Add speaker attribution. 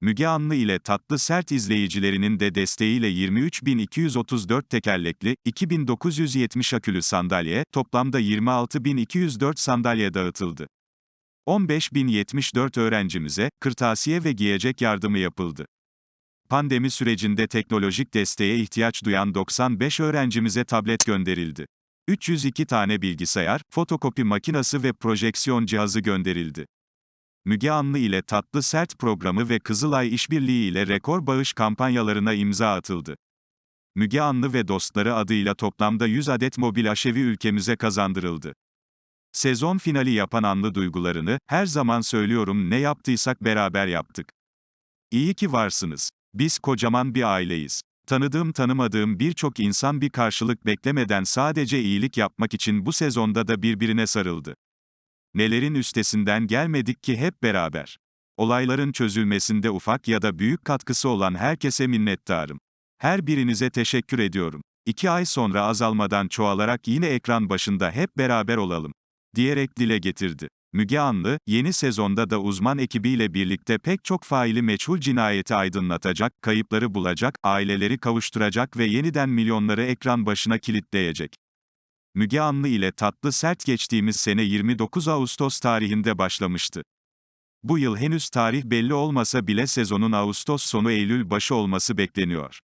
Speaker 1: Müge Anlı ile Tatlı Sert izleyicilerinin de desteğiyle 23.234 tekerlekli, 2970 akülü sandalye, toplamda 26.204 sandalye dağıtıldı. 15.074 öğrencimize, kırtasiye ve giyecek yardımı yapıldı. Pandemi sürecinde teknolojik desteğe ihtiyaç duyan 95 öğrencimize tablet gönderildi. 302 tane bilgisayar, fotokopi makinası ve projeksiyon cihazı gönderildi. Müge Anlı ile Tatlı Sert programı ve Kızılay İşbirliği ile rekor bağış kampanyalarına imza atıldı. Müge Anlı ve dostları adıyla toplamda 100 adet mobil aşevi ülkemize kazandırıldı. Sezon finali yapan Anlı duygularını, her zaman söylüyorum ne yaptıysak beraber yaptık. İyi ki varsınız. Biz kocaman bir aileyiz. Tanıdığım tanımadığım birçok insan bir karşılık beklemeden sadece iyilik yapmak için bu sezonda da birbirine sarıldı. Nelerin üstesinden gelmedik ki hep beraber. Olayların çözülmesinde ufak ya da büyük katkısı olan herkese minnettarım. Her birinize teşekkür ediyorum. İki ay sonra azalmadan çoğalarak yine ekran başında hep beraber olalım. Diyerek dile getirdi. Müge Anlı, yeni sezonda da uzman ekibiyle birlikte pek çok faili meçhul cinayeti aydınlatacak, kayıpları bulacak, aileleri kavuşturacak ve yeniden milyonları ekran başına kilitleyecek. Müge Anlı ile tatlı sert geçtiğimiz sene 29 Ağustos tarihinde başlamıştı. Bu yıl henüz tarih belli olmasa bile sezonun Ağustos sonu Eylül başı olması bekleniyor.